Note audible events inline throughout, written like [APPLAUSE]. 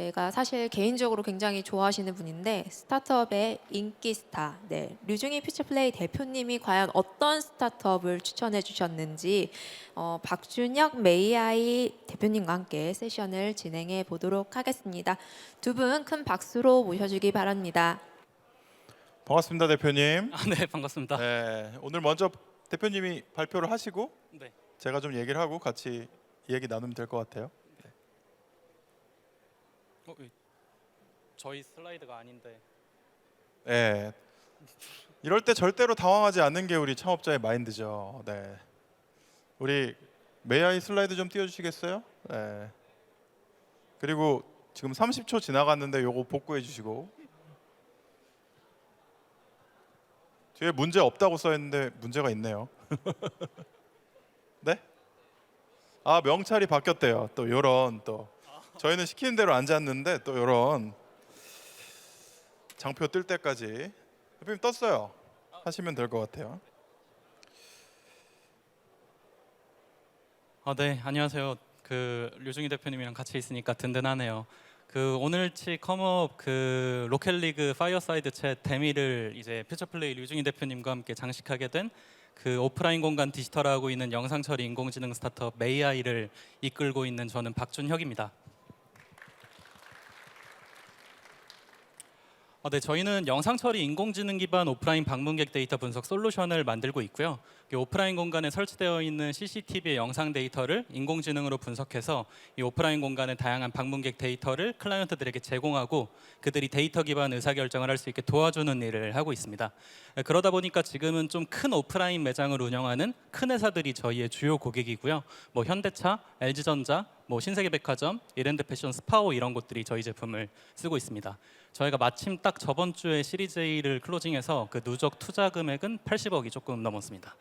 제가 사실 개인적으로 굉장히 좋아하시는 분인데 스타트업의 인기 스타, 네, 류중희 퓨처플레이 대표님이 과연 어떤 스타트업을 추천해 주셨는지 어, 박준혁 메이아이 대표님과 함께 세션을 진행해 보도록 하겠습니다. 두 분 큰 박수로 모셔주기 바랍니다. 반갑습니다 대표님. 아, 네 반갑습니다. 네, 오늘 먼저 대표님이 발표를 하시고 네. 제가 좀 얘기를 하고 같이 얘기 나누면 될 것 같아요. 어, 이- 저희 슬라이드가 아닌데. 네. 이럴 때 절대로 당황하지 않는 게 우리 창업자의 마인드죠. 네. 우리 메아이 슬라이드 좀 띄워주시겠어요? 네. 그리고 지금 30초 지나갔는데 요거 복구해 주시고 뒤에 문제 없다고 써 있는데 문제가 있네요. [LAUGHS] 네? 아 명찰이 바뀌었대요. 또 요런 또 저희는 시키는 대로 앉았는데 또 요런 장표 뜰 때까지 대표님 떴어요. 하시면 될 것 같아요. 아, 네 안녕하세요. 그 류중희 대표님이랑 같이 있으니까 든든하네요. 그 오늘치 컴업 그 로켓리그 파이어사이드 챗 데미를 이제 퓨처플레이 류중희 대표님과 함께 장식하게 된 그 오프라인 공간 디지털화하고 있는 영상 처리 인공지능 스타트업 메이아이를 이끌고 있는 저는 박준혁입니다. 아, 네, 저희는 영상 처리 인공지능 기반 오프라인 방문객 데이터 분석 솔루션을 만들고 있고요. 이 오프라인 공간에 설치되어 있는 CCTV의 영상 데이터를 인공지능으로 분석해서 이 오프라인 공간의 다양한 방문객 데이터를 클라이언트들에게 제공하고 그들이 데이터 기반 의사결정을 할 수 있게 도와주는 일을 하고 있습니다. 네, 그러다 보니까 지금은 좀 큰 오프라인 매장을 운영하는 큰 회사들이 저희의 주요 고객이고요. 뭐 현대차, LG전자, 뭐 신세계백화점, 이랜드 패션, 스파오 이런 곳들이 저희 제품을 쓰고 있습니다. 저희가 마침 딱 저번 주에 시리즈 A를 클로징해서 그 누적 투자 금액은 80억이 조금 넘었습니다.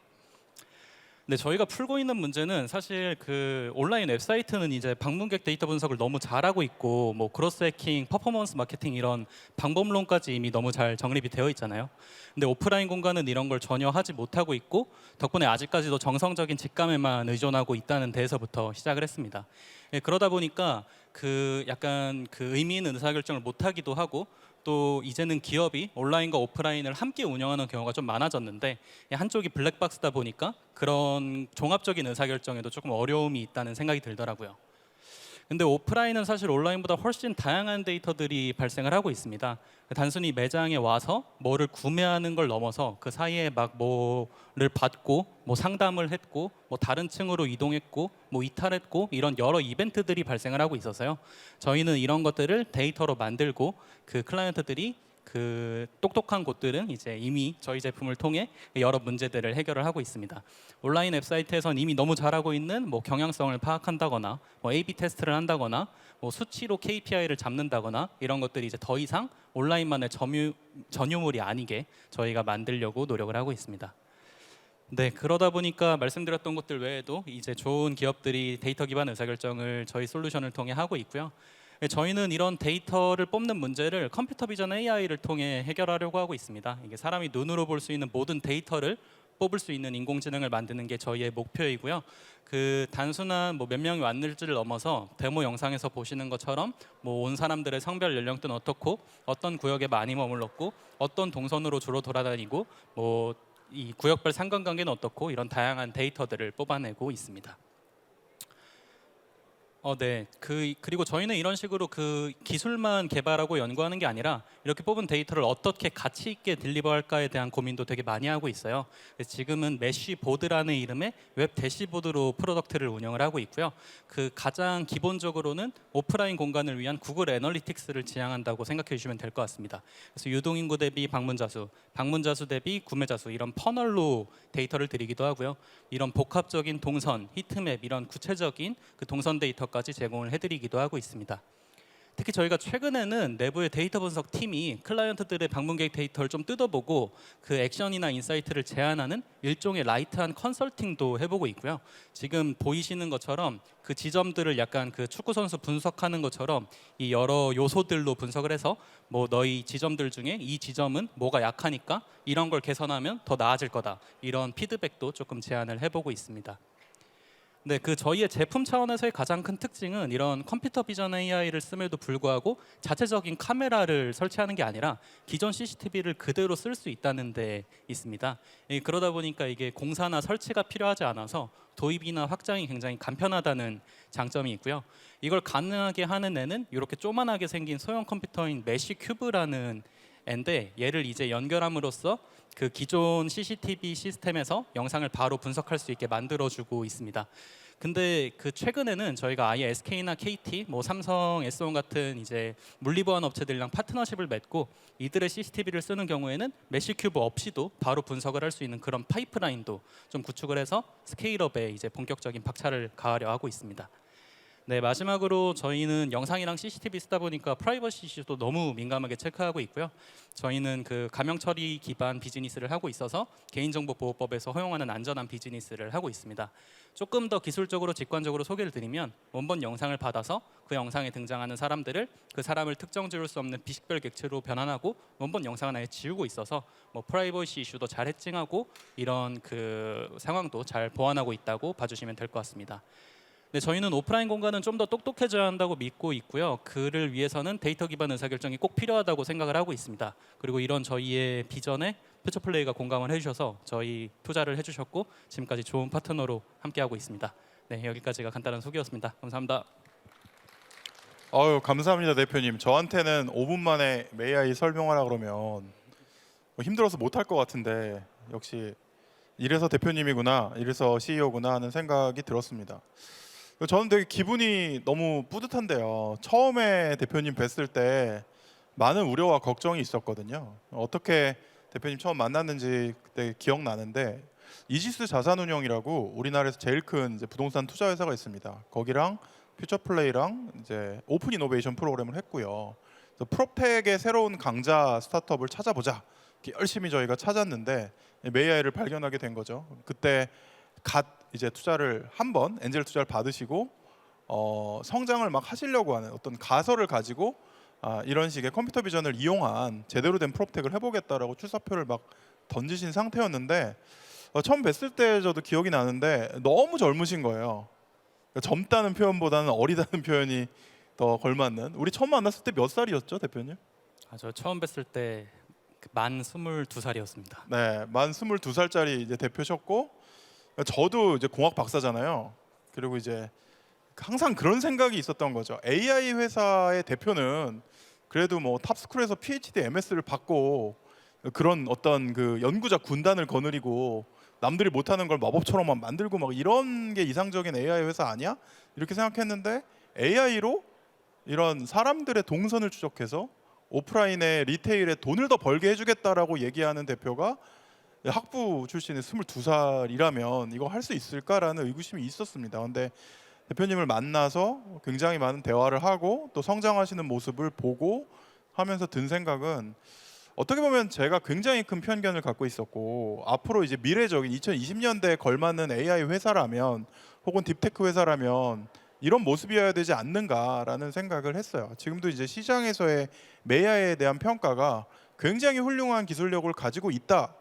근데 저희가 풀고 있는 문제는 사실 그 온라인 웹사이트는 이제 방문객 데이터 분석을 너무 잘하고 있고 뭐 크로스 해킹, 퍼포먼스 마케팅 이런 방법론까지 이미 너무 잘 정립이 되어 있잖아요. 근데 오프라인 공간은 이런 걸 전혀 하지 못하고 있고 덕분에 아직까지도 정성적인 직감에만 의존하고 있다는 데에서부터 시작을 했습니다. 예, 그러다 보니까 그 약간 그 의미 있는 의사결정을 못 하기도 하고 또 이제는 기업이 온라인과 오프라인을 함께 운영하는 경우가 좀 많아졌는데 이 한쪽이 블랙박스다 보니까 그런 종합적인 의사결정에도 조금 어려움이 있다는 생각이 들더라고요. 근데 오프라인은 사실 온라인보다 훨씬 다양한 데이터들이 발생을 하고 있습니다. 단순히 매장에 와서 뭐를 구매하는 걸 넘어서 그 사이에 막 뭐를 받고 뭐 상담을 했고 뭐 다른 층으로 이동했고 뭐 이탈했고 이런 여러 이벤트들이 발생을 하고 있어서요. 저희는 이런 것들을 데이터로 만들고 그 클라이언트들이 그 똑똑한 곳들은 이제 이미 저희 제품을 통해 여러 문제들을 해결을 하고 있습니다. 온라인 웹사이트에선 이미 너무 잘하고 있는 뭐 경향성을 파악한다거나 뭐 A/B 테스트를 한다거나 뭐 수치로 KPI를 잡는다거나 이런 것들이 이제 더 이상 온라인만의 점유 전유물이 아니게 저희가 만들려고 노력을 하고 있습니다. 네, 그러다 보니까 말씀드렸던 것들 외에도 이제 좋은 기업들이 데이터 기반 의사결정을 저희 솔루션을 통해 하고 있고요. 네, 저희는 이런 데이터를 뽑는 문제를 컴퓨터 비전 AI를 통해 해결하려고 하고 있습니다. 이게 사람이 눈으로 볼 수 있는 모든 데이터를 뽑을 수 있는 인공지능을 만드는 게 저희의 목표이고요. 그 단순한 뭐 몇 명이 왔는지를 넘어서 데모 영상에서 보시는 것처럼 뭐 온 사람들의 성별 연령대는 어떻고 어떤 구역에 많이 머물렀고 어떤 동선으로 주로 돌아다니고 뭐 이 구역별 상관관계는 어떻고 이런 다양한 데이터들을 뽑아내고 있습니다. 어, 네. 그 그리고 저희는 이런 식으로 그 기술만 개발하고 연구하는 게 아니라 이렇게 뽑은 데이터를 어떻게 가치 있게 딜리버할까에 대한 고민도 되게 많이 하고 있어요. 지금은 메쉬 보드라는 이름의 웹 대시보드로 프로덕트를 운영을 하고 있고요. 그 가장 기본적으로는 오프라인 공간을 위한 구글 애널리틱스를 지향한다고 생각해 주시면 될 것 같습니다. 그래서 유동 인구 대비 방문자 수, 방문자 수 대비 구매자 수 이런 퍼널로 데이터를 드리기도 하고요. 이런 복합적인 동선, 히트맵 이런 구체적인 그 동선 데이터 까지 제공을 해드리기도 하고 있습니다. 특히 저희가 최근에는 내부의 데이터 분석 팀이 클라이언트들의 방문객 데이터를 좀 뜯어보고 그 액션이나 인사이트를 제안하는 일종의 라이트한 컨설팅도 해보고 있고요. 지금 보이시는 것처럼 그 지점들을 약간 그 축구 선수 분석하는 것처럼 이 여러 요소들로 분석을 해서 뭐 너희 지점들 중에 이 지점은 뭐가 약하니까 이런 걸 개선하면 더 나아질 거다 이런 피드백도 조금 제안을 해보고 있습니다. 네, 그 저희의 제품 차원에서의 가장 큰 특징은 이런 컴퓨터 비전 AI를 씀에도 불구하고 자체적인 카메라를 설치하는 게 아니라 기존 CCTV를 그대로 쓸 수 있다는 데 있습니다. 예, 그러다 보니까 이게 공사나 설치가 필요하지 않아서 도입이나 확장이 굉장히 간편하다는 장점이 있고요. 이걸 가능하게 하는 애는 이렇게 조만하게 생긴 소형 컴퓨터인 메시 큐브라는 앤데 얘를 이제 연결함으로써 그 기존 CCTV 시스템에서 영상을 바로 분석할 수 있게 만들어주고 있습니다. 근데 그 최근에는 저희가 아예 SK나 KT, 뭐 삼성, S1 같은 이제 물리 보안 업체들이랑 파트너십을 맺고 이들의 CCTV를 쓰는 경우에는 메시 큐브 없이도 바로 분석을 할 수 있는 그런 파이프라인도 좀 구축을 해서 스케일업에 이제 본격적인 박차를 가하려 하고 있습니다. 네 마지막으로 저희는 영상이랑 CCTV 쓰다 보니까 프라이버시 이슈도 너무 민감하게 체크하고 있고요. 저희는 그 가명 처리 기반 비즈니스를 하고 있어서 개인정보 보호법에서 허용하는 안전한 비즈니스를 하고 있습니다. 조금 더 기술적으로 직관적으로 소개를 드리면 원본 영상을 받아서 그 영상에 등장하는 사람들을 그 사람을 특정 지을 수 없는 비식별 객체로 변환하고 원본 영상을 아예 지우고 있어서 뭐 프라이버시 이슈도 잘 해칭하고 이런 그 상황도 잘 보완하고 있다고 봐주시면 될 것 같습니다. 네, 저희는 오프라인 공간은 좀 더 똑똑해져야 한다고 믿고 있고요. 그를 위해서는 데이터 기반 의사결정이 꼭 필요하다고 생각을 하고 있습니다. 그리고 이런 저희의 비전에 퓨처플레이가 공감을 해주셔서 저희 투자를 해주셨고 지금까지 좋은 파트너로 함께하고 있습니다. 네, 여기까지가 간단한 소개였습니다. 감사합니다. 아유 감사합니다 대표님. 저한테는 5분 만에 메이아이 설명하라 그러면 뭐 힘들어서 못할 것 같은데 역시 이래서 대표님이구나, 이래서 CEO구나 하는 생각이 들었습니다. 저는 되게 기분이 너무 뿌듯한데요. 처음에 대표님 뵀을 때 많은 우려와 걱정이 있었거든요. 어떻게 대표님 처음 만났는지 그때 기억나는데 이지스 자산운용이라고 우리나라에서 제일 큰 부동산 투자 회사가 있습니다. 거기랑 퓨처플레이랑 이제 오픈 이노베이션 프로그램을 했고요. 프로텍의 새로운 강자 스타트업을 찾아보자. 열심히 저희가 찾았는데 메이아이를 발견하게 된 거죠. 그때 갓 이제 투자를 한 번 엔젤 투자를 받으시고 어, 성장을 막 하시려고 하는 어떤 가설을 가지고 아, 이런 식의 컴퓨터 비전을 이용한 제대로 된 프로텍을 해보겠다라고 출사표를 막 던지신 상태였는데 어, 처음 뵀을 때 저도 기억이 나는데 너무 젊으신 거예요. 그러니까 젊다는 표현보다는 어리다는 [LAUGHS] 표현이 더 걸맞는. 우리 처음 만났을 때 몇 살이었죠, 대표님? 아, 저 처음 뵀을 때 만 22살이었습니다. 네, 만 22살짜리 이제 대표셨고 저도 이제 공학 박사잖아요. 그리고 이제 항상 그런 생각이 있었던 거죠. AI 회사의 대표는 그래도 뭐 탑스쿨에서 PhD, MS를 받고 그런 어떤 그 연구자 군단을 거느리고 남들이 못하는 걸 마법처럼만 만들고 막 이런 게 이상적인 AI 회사 아니야? 이렇게 생각했는데 AI로 이런 사람들의 동선을 추적해서 오프라인의 리테일에 돈을 더 벌게 해주겠다라고 얘기하는 대표가 학부 출신의 22살이라면 이거 할 수 있을까라는 의구심이 있었습니다. 근데 대표님을 만나서 굉장히 많은 대화를 하고 또 성장하시는 모습을 보고 하면서 든 생각은 어떻게 보면 제가 굉장히 큰 편견을 갖고 있었고 앞으로 이제 미래적인 2020년대에 걸맞는 AI 회사라면 혹은 딥테크 회사라면 이런 모습이어야 되지 않는가라는 생각을 했어요. 지금도 이제 시장에서의 메이아에 대한 평가가 굉장히 훌륭한 기술력을 가지고 있다.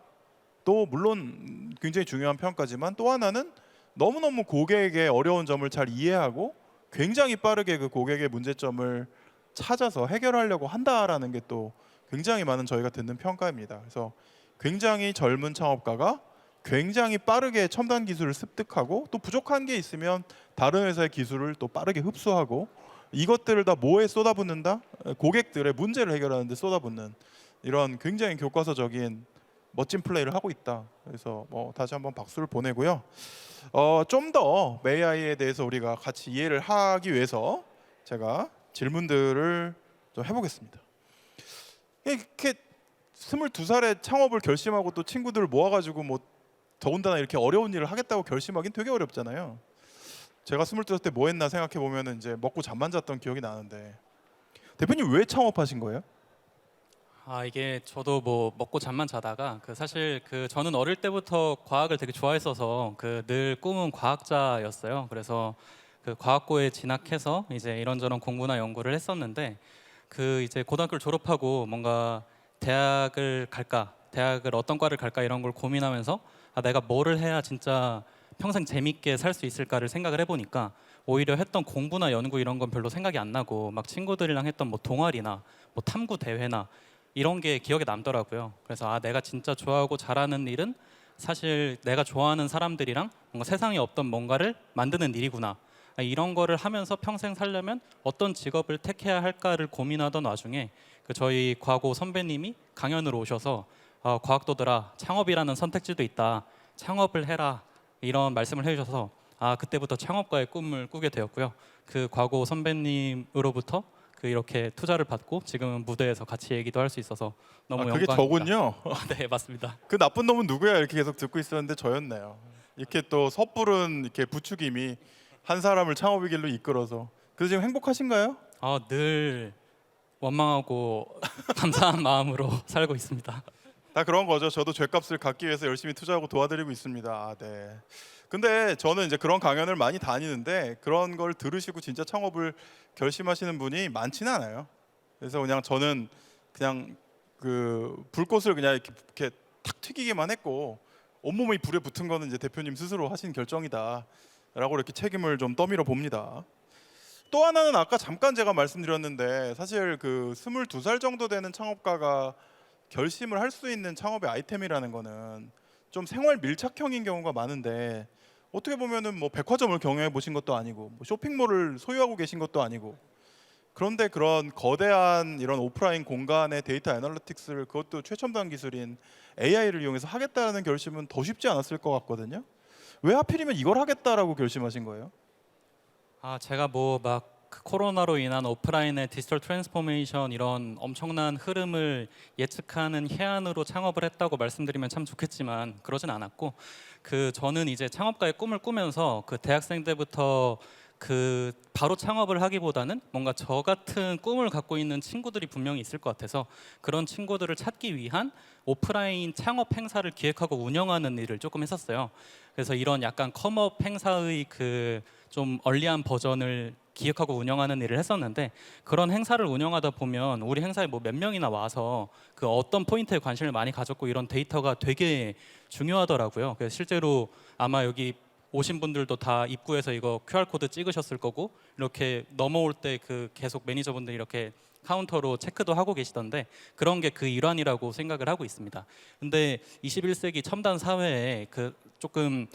또 물론 굉장히 중요한 평가지만 또 하나는 너무너무 고객의 어려운 점을 잘 이해하고 굉장히 빠르게 그 고객의 문제점을 찾아서 해결하려고 한다라는 게 또 굉장히 많은 저희가 듣는 평가입니다. 그래서 굉장히 젊은 창업가가 굉장히 빠르게 첨단 기술을 습득하고 또 부족한 게 있으면 다른 회사의 기술을 또 빠르게 흡수하고 이것들을 다 뭐에 쏟아붓는다? 고객들의 문제를 해결하는 데 쏟아붓는 이런 굉장히 교과서적인 멋진 플레이를 하고 있다. 그래서 뭐 다시 한번 박수를 보내고요. 어, 좀 더 메이아이에 대해서 우리가 같이 이해를 하기 위해서 제가 질문들을 좀 해보겠습니다. 이렇게 22살에 창업을 결심하고 또 친구들을 모아가지고 뭐 더군다나 이렇게 어려운 일을 하겠다고 결심하긴 되게 어렵잖아요. 제가 22살 때 뭐 했나 생각해 보면은 이제 먹고 잠만 잤던 기억이 나는데 대표님 왜 창업하신 거예요? 아 이게 저도 뭐 먹고 잠만 자다가 그 사실 그 저는 어릴 때부터 과학을 되게 좋아했어서 그 늘 꿈은 과학자였어요. 그래서 그 과학고에 진학해서 이제 이런저런 공부나 연구를 했었는데 그 이제 고등학교를 졸업하고 뭔가 대학을 갈까, 대학을 어떤 과를 갈까 이런 걸 고민하면서 아 내가 뭐를 해야 진짜 평생 재밌게 살 수 있을까를 생각을 해보니까 오히려 했던 공부나 연구 이런 건 별로 생각이 안 나고 막 친구들이랑 했던 뭐 동아리나 뭐 탐구 대회나 이런 게 기억에 남더라고요. 그래서 아 내가 진짜 좋아하고 잘하는 일은 사실 내가 좋아하는 사람들이랑 뭔가 세상에 없던 뭔가를 만드는 일이구나. 아, 이런 거를 하면서 평생 살려면 어떤 직업을 택해야 할까를 고민하던 와중에 그 저희 과고 선배님이 강연으로 오셔서 어, 과학도들아 창업이라는 선택지도 있다. 창업을 해라. 이런 말씀을 해주셔서 아 그때부터 창업가의 꿈을 꾸게 되었고요. 그 과거 선배님으로부터 그 이렇게 투자를 받고 지금은 무대에서 같이 얘기도 할 수 있어서 너무 아, 그게 영광입니다. 저군요. [LAUGHS] 네 맞습니다. 그 나쁜 놈은 누구야 이렇게 계속 듣고 있었는데 저였네요. 이렇게 또 섣부른 이렇게 부추김이 한 사람을 창업의 길로 이끌어서. 그래서 지금 행복하신가요? 아, 늘 원망하고 [LAUGHS] 감사한 마음으로 살고 있습니다. 다 그런 거죠. 저도 죗값을 갚기 위해서 열심히 투자하고 도와드리고 있습니다. 아, 네. 근데 저는 이제 그런 강연을 많이 다니는데 그런 걸 들으시고 진짜 창업을 결심하시는 분이 많지는 않아요. 그래서 그냥 저는 그냥 그 불꽃을 그냥 이렇게, 이렇게 탁 튀기기만 했고 온몸이 불에 붙은 거는 이제 대표님 스스로 하신 결정이다라고 이렇게 책임을 좀 떠밀어 봅니다. 또 하나는 아까 잠깐 제가 말씀드렸는데 사실 그 22살 정도 되는 창업가가 결심을 할 수 있는 창업의 아이템이라는 거는 좀 생활 밀착형인 경우가 많은데 어떻게 보면은 뭐 백화점을 경영해 보신 것도 아니고 뭐 쇼핑몰을 소유하고 계신 것도 아니고 그런데 그런 거대한 이런 오프라인 공간의 데이터 애널리틱스를 그것도 최첨단 기술인 AI를 이용해서 하겠다는 결심은 더 쉽지 않았을 것 같거든요. 왜 하필이면 이걸 하겠다라고 결심하신 거예요? 아 제가 뭐 막 그 코로나로 인한 오프라인의 디지털 트랜스포메이션 이런 엄청난 흐름을 예측하는 해안으로 창업을 했다고 말씀드리면 참 좋겠지만 그러진 않았고 그 저는 이제 창업가의 꿈을 꾸면서 그 대학생 때부터 그 바로 창업을 하기보다는 뭔가 저 같은 꿈을 갖고 있는 친구들이 분명히 있을 것 같아서 그런 친구들을 찾기 위한 오프라인 창업 행사를 기획하고 운영하는 일을 조금 했었어요. 그래서 이런 약간 컴업 행사의 그 좀 얼리한 버전을 기획하고 운영하는 일을 했었는데 그런 행사를 운영하다 보면 우리 행사에 뭐 몇 명이나 와서 그 어떤 포인트에 관심을 많이 가졌고 이런 데이터가 되게 중요하더라고요. 그래서 실제로 아마 여기 오신 분들도 다 입구에서 이거 QR 코드 찍으셨을 거고 이렇게 넘어올 때 그 계속 매니저분들이 이렇게 카운터로 체크도 하고 계시던데 그런 게 그 일환이라고 생각을 하고 있습니다. 근데 21세기 첨단 사회에 그 조금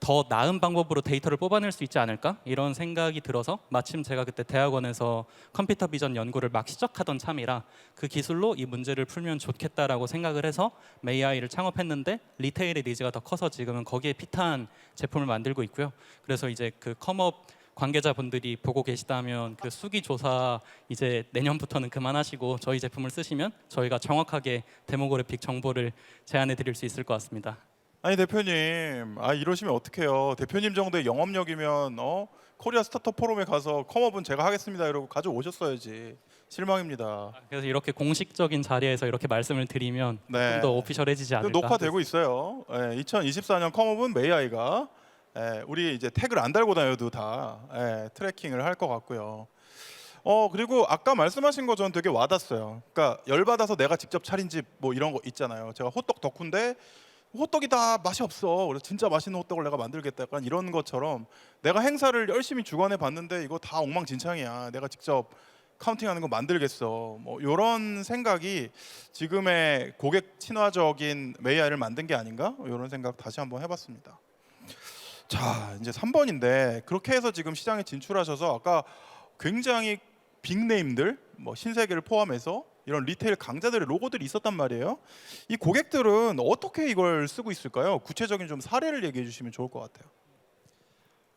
더 나은 방법으로 데이터를 뽑아낼 수 있지 않을까 이런 생각이 들어서 마침 제가 그때 대학원에서 컴퓨터 비전 연구를 막 시작하던 참이라 그 기술로 이 문제를 풀면 좋겠다라고 생각을 해서 메이아이를 창업했는데 리테일의 니즈가 더 커서 지금은 거기에 피트한 제품을 만들고 있고요. 그래서 이제 그 컴업 관계자분들이 보고 계시다면 그 수기 조사 이제 내년부터는 그만하시고 저희 제품을 쓰시면 저희가 정확하게 데모그래픽 정보를 제안해 드릴 수 있을 것 같습니다. 아니 대표님, 아 이러시면 어떡해요? 대표님 정도의 영업력이면 어 코리아 스타트업 포럼에 가서 컴업은 제가 하겠습니다 이러고 가져오셨어야지. 실망입니다. 그래서 이렇게 공식적인 자리에서 이렇게 말씀을 드리면 네. 좀 더 오피셜해지지 않을까. 녹화되고 있어요. 예, 2024년 컴업은 메이아이가 예, 우리 이제 태그를 안 달고 다녀도 다 예, 트래킹을 할 것 같고요. 어 그리고 아까 말씀하신 거 저는 되게 와닿았어요. 그러니까 열 받아서 내가 직접 차린 집 뭐 이런 거 있잖아요. 제가 호떡 덕후인데 호떡이 다 맛이 없어. 그래서 진짜 맛있는 호떡을 내가 만들겠다. 약간 이런 것처럼 내가 행사를 열심히 주관해 봤는데 이거 다 엉망진창이야. 내가 직접 카운팅하는 거 만들겠어. 뭐 이런 생각이 지금의 고객 친화적인 메이아이를 만든 게 아닌가? 이런 생각 다시 한번 해봤습니다. 자 이제 3번인데 그렇게 해서 지금 시장에 진출하셔서 아까 굉장히 빅네임들 뭐 신세계를 포함해서 이런 리테일 강자들의 로고들이 있었단 말이에요. 이 고객들은 어떻게 이걸 쓰고 있을까요? 구체적인 좀 사례를 얘기해 주시면 좋을 것 같아요.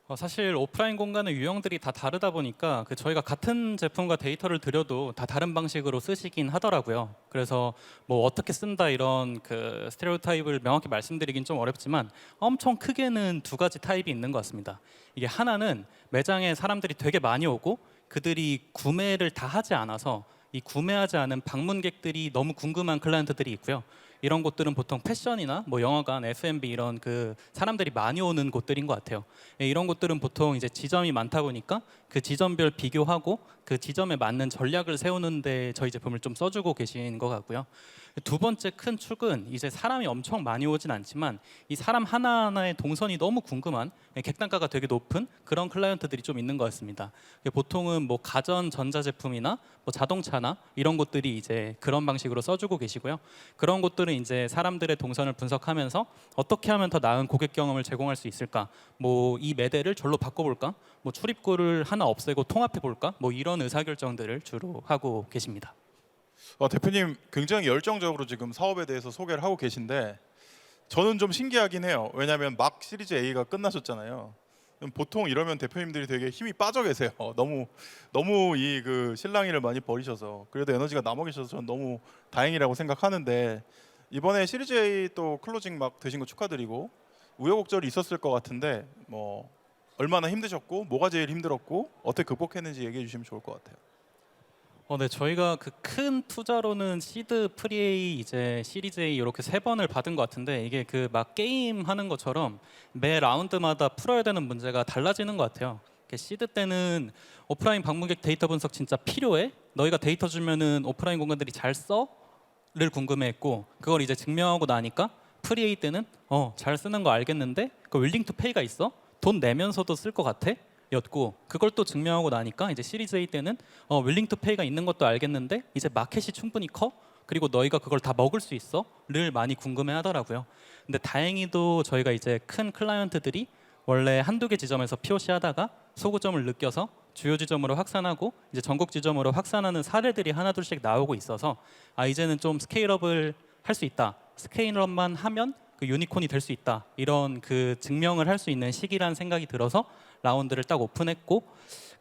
어, 사실 오프라인 공간의 유형들이 다 다르다 보니까 그 저희가 같은 제품과 데이터를 드려도 다 다른 방식으로 쓰시긴 하더라고요. 그래서 뭐 어떻게 쓴다 이런 그 스테레오 타입을 명확히 말씀드리긴 좀 어렵지만 엄청 크게는 두 가지 타입이 있는 것 같습니다. 이게 하나는 매장에 사람들이 되게 많이 오고 그들이 구매를 다 하지 않아서 이 구매하지 않은 방문객들이 너무 궁금한 클라이언트들이 있고요. 이런 곳들은 보통 패션이나 뭐 영화관, F&B 이런 그 사람들이 많이 오는 곳들인 것 같아요. 예, 이런 곳들은 보통 이제 지점이 많다 보니까 그 지점별 비교하고 그 지점에 맞는 전략을 세우는데 저희 제품을 좀 써주고 계신 것 같고요. 두 번째 큰 축은 이제 사람이 엄청 많이 오진 않지만 이 사람 하나하나의 동선이 너무 궁금한 객단가가 되게 높은 그런 클라이언트들이 좀 있는 것 같습니다. 보통은 뭐 가전 전자제품이나 뭐 자동차나 이런 곳들이 이제 그런 방식으로 써주고 계시고요. 그런 곳들은 이제 사람들의 동선을 분석하면서 어떻게 하면 더 나은 고객 경험을 제공할 수 있을까? 뭐 이 매대를 절로 바꿔볼까? 뭐 출입구를 하나 없애고 통합해 볼까? 뭐 이런 의사결정들을 주로 하고 계십니다. 어, 대표님 굉장히 열정적으로 지금 사업에 대해서 소개를 하고 계신데 저는 좀 신기하긴 해요. 왜냐하면 막 시리즈 A가 끝나셨잖아요. 보통 이러면 대표님들이 되게 힘이 빠져 계세요. [LAUGHS] 너무 너무 이 그 실랑이를 많이 버리셔서 그래도 에너지가 남아 계셔서 저는 너무 다행이라고 생각하는데 이번에 시리즈 A 또 클로징 막 되신 거 축하드리고 우여곡절이 있었을 것 같은데 뭐 얼마나 힘드셨고 뭐가 제일 힘들었고 어떻게 극복했는지 얘기해 주시면 좋을 것 같아요. 어, 네, 저희가 그 큰 투자로는 시드 프리에이 이제 시리즈 A 이렇게 세 번을 받은 것 같은데 이게 그 막 게임 하는 것처럼 매 라운드마다 풀어야 되는 문제가 달라지는 것 같아요. 시드 때는 오프라인 방문객 데이터 분석 진짜 필요해? 너희가 데이터 주면은 오프라인 공간들이 잘 써? 를 궁금해했고 그걸 이제 증명하고 나니까 프리에이 때는 어 잘 쓰는 거 알겠는데 그 윌링 투 페이가 있어? 돈 내면서도 쓸 것 같아? 였고 그걸 또 증명하고 나니까 이제 시리즈 A 때는 어 윌링 투 페이가 있는 것도 알겠는데 이제 마켓이 충분히 커 그리고 너희가 그걸 다 먹을 수 있어?를 많이 궁금해 하더라고요. 근데 다행히도 저희가 이제 큰 클라이언트들이 원래 한두 개 지점에서 POC 하다가 소구점을 느껴서 주요 지점으로 확산하고 이제 전국 지점으로 확산하는 사례들이 하나 둘씩 나오고 있어서 아 이제는 좀 스케일업을 할 수 있다. 스케일업만 하면 그 유니콘이 될 수 있다. 이런 그 증명을 할 수 있는 시기란 생각이 들어서 라운드를 딱 오픈했고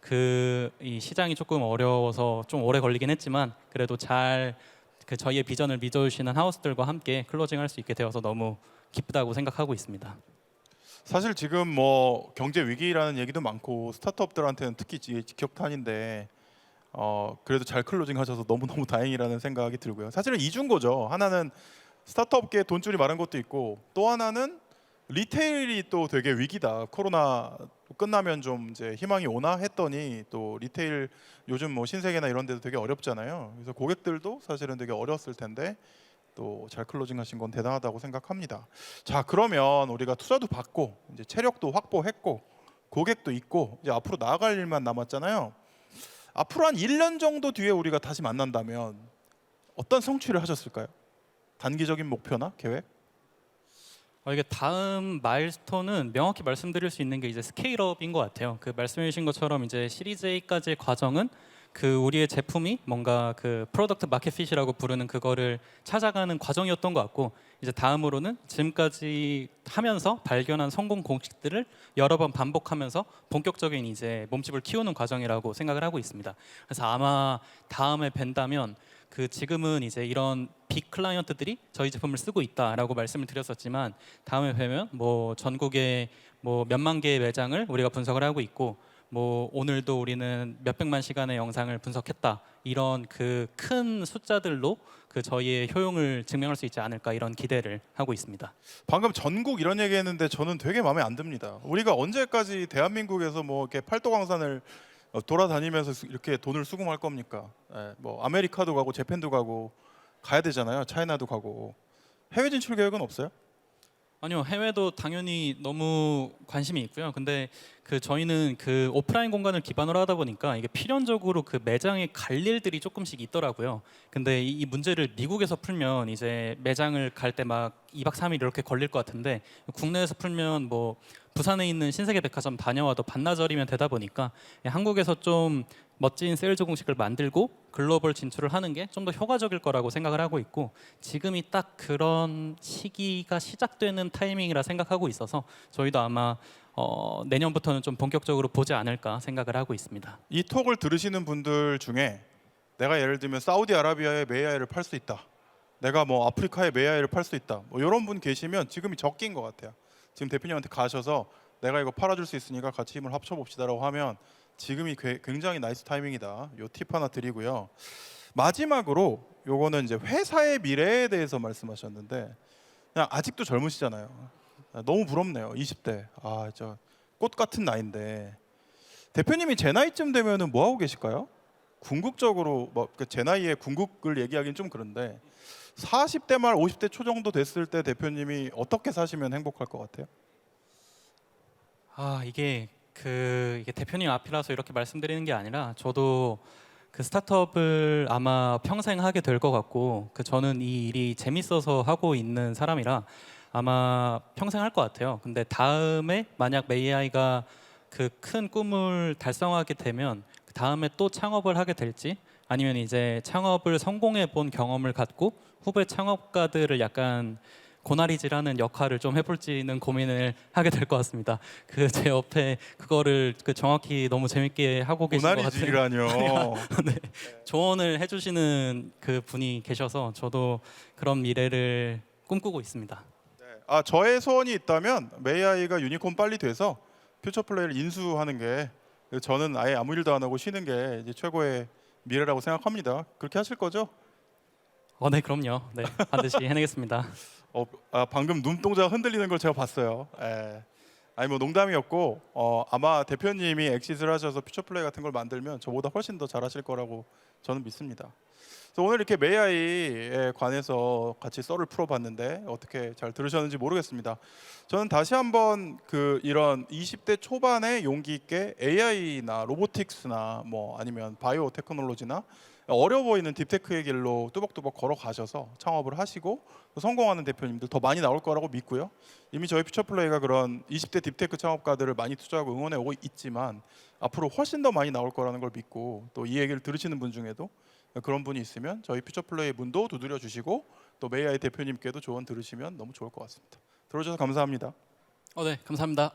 그 이 시장이 조금 어려워서 좀 오래 걸리긴 했지만 그래도 잘 그 저희의 비전을 믿어주시는 하우스들과 함께 클로징할 수 있게 되어서 너무 기쁘다고 생각하고 있습니다. 사실 지금 뭐 경제 위기라는 얘기도 많고 스타트업들한테는 특히 지- 직격탄인데 어 그래도 잘 클로징 하셔서 너무 너무 [LAUGHS] 다행이라는 생각이 들고요. 사실은 이중 거죠. 하나는 스타트업계 돈줄이 마른 것도 있고 또 하나는 리테일이 또 되게 위기다. 코로나 끝나면 좀 이제 희망이 오나 했더니 또 리테일 요즘 뭐 신세계나 이런 데도 되게 어렵잖아요. 그래서 고객들도 사실은 되게 어려웠을 텐데 또 잘 클로징 하신 건 대단하다고 생각합니다. 자 그러면 우리가 투자도 받고 이제 체력도 확보했고 고객도 있고 이제 앞으로 나아갈 일만 남았잖아요. 앞으로 한 1년 정도 뒤에 우리가 다시 만난다면 어떤 성취를 하셨을까요? 단기적인 목표나 계획? 어, 이게 다음 마일스톤은 명확히 말씀드릴 수 있는 게 이제 스케일업인 것 같아요. 그 말씀해 주신 것처럼 이제 시리즈 A까지의 과정은 그 우리의 제품이 뭔가 그 프로덕트 마켓핏이라고 부르는 그거를 찾아가는 과정이었던 것 같고 이제 다음으로는 지금까지 하면서 발견한 성공 공식들을 여러 번 반복하면서 본격적인 이제 몸집을 키우는 과정이라고 생각을 하고 있습니다. 그래서 아마 다음에 뵌다면 그 지금은 이제 이런 빅 클라이언트들이 저희 제품을 쓰고 있다라고 말씀을 드렸었지만 다음에 뵈면 뭐 전국에 뭐 몇만 개의 매장을 우리가 분석을 하고 있고 뭐 오늘도 우리는 몇백만 시간의 영상을 분석했다 이런 그 큰 숫자들로 그 저희의 효용을 증명할 수 있지 않을까 이런 기대를 하고 있습니다. 방금 전국 이런 얘기했는데 저는 되게 마음에 안 듭니다. 우리가 언제까지 대한민국에서 뭐 이렇게 팔도강산을 어, 돌아다니면서 수- 이렇게 돈을 수금할 겁니까? 예, 뭐 아메리카도 가고 재팬도 가고 가야 되잖아요. 차이나도 가고 해외 진출 계획은 없어요? 아니요 해외도 당연히 너무 관심이 있고요. 근데 그 저희는 그 오프라인 공간을 기반으로 하다 보니까 이게 필연적으로 그 매장에 갈 일들이 조금씩 있더라고요. 근데 이, 이 문제를 미국에서 풀면 이제 매장을 갈 때 막 2박 3일 이렇게 걸릴 것 같은데 국내에서 풀면 뭐 부산에 있는 신세계 백화점 다녀와도 반나절이면 되다 보니까 한국에서 좀 멋진 세일즈 공식을 만들고 글로벌 진출을 하는 게 좀 더 효과적일 거라고 생각을 하고 있고 지금이 딱 그런 시기가 시작되는 타이밍이라 생각하고 있어서 저희도 아마 어, 내년부터는 좀 본격적으로 보지 않을까 생각을 하고 있습니다. 이 톡을 들으시는 분들 중에 내가 예를 들면 사우디아라비아에 메이아이를 팔 수 있다. 내가 뭐 아프리카에 메이아이를 팔 수 있다. 뭐 이런 분 계시면 지금이 적기인 것 같아요. 지금 대표님한테 가셔서 내가 이거 팔아줄 수 있으니까 같이 힘을 합쳐봅시다라고 하면 지금이 괴- 굉장히 나이스 타이밍이다. 요 팁 하나 드리고요. 마지막으로 요거는 이제 회사의 미래에 대해서 말씀하셨는데 그냥 아직도 젊으시잖아요. 아, 너무 부럽네요. 20대. 아, 저 꽃 같은 나이인데 대표님이 제 나이쯤 되면은 뭐 하고 계실까요? 궁극적으로 뭐제 나이에 궁극을 얘기하기는 좀 그런데 40대 말 50대 초 정도 됐을 때 대표님이 어떻게 사시면 행복할 것 같아요? 아 이게 그 이게 대표님 앞이라서 이렇게 말씀드리는 게 아니라 저도 그 스타트업을 아마 평생 하게 될 것 같고 그 저는 이 일이 재밌어서 하고 있는 사람이라 아마 평생 할 것 같아요. 근데 다음에 만약 메이아이가 그 큰 꿈을 달성하게 되면 그 다음에 또 창업을 하게 될지 아니면 이제 창업을 성공해 본 경험을 갖고 후배 창업가들을 약간 고나리질하는 역할을 좀 해볼지는 고민을 하게 될 것 같습니다. 그 제 옆에 그거를 그 정확히 너무 재밌게 하고 계신 것 같아요. 고나리질이라뇨. [LAUGHS] 조언을 해주시는 그 분이 계셔서 저도 그런 미래를 꿈꾸고 있습니다. 아 저의 소원이 있다면 메이아이가 유니콘 빨리 돼서 퓨처 플레이를 인수하는 게 저는 아예 아무 일도 안 하고 쉬는 게 이제 최고의 미래라고 생각합니다. 그렇게 하실 거죠? 어, 네, 그럼요. 네, 반드시 해내겠습니다. [LAUGHS] 어, 아, 방금 눈동자가 흔들리는 걸 제가 봤어요. 예. 아니 뭐 농담이었고 어, 아마 대표님이 엑시스를 하셔서 퓨처 플레이 같은 걸 만들면 저보다 훨씬 더 잘하실 거라고 저는 믿습니다. 그래서 오늘 이렇게 메이아이에 관해서 같이 썰을 풀어봤는데 어떻게 잘 들으셨는지 모르겠습니다. 저는 다시 한번 그 이런 20대 초반의 용기 있게 AI나 로보틱스나 뭐 아니면 바이오 테크놀로지나 어려 보이는 딥테크의 길로 뚜벅뚜벅 걸어가셔서 창업을 하시고 성공하는 대표님들 더 많이 나올 거라고 믿고요. 이미 저희 퓨처플레이가 그런 20대 딥테크 창업가들을 많이 투자하고 응원해 오고 있지만 앞으로 훨씬 더 많이 나올 거라는 걸 믿고 또 이 얘기를 들으시는 분 중에도 그런 분이 있으면 저희 퓨처플레이 문도 두드려 주시고 또 메이아이 대표님께도 조언 들으시면 너무 좋을 것 같습니다. 들어주셔서 감사합니다. 어, 네, 감사합니다.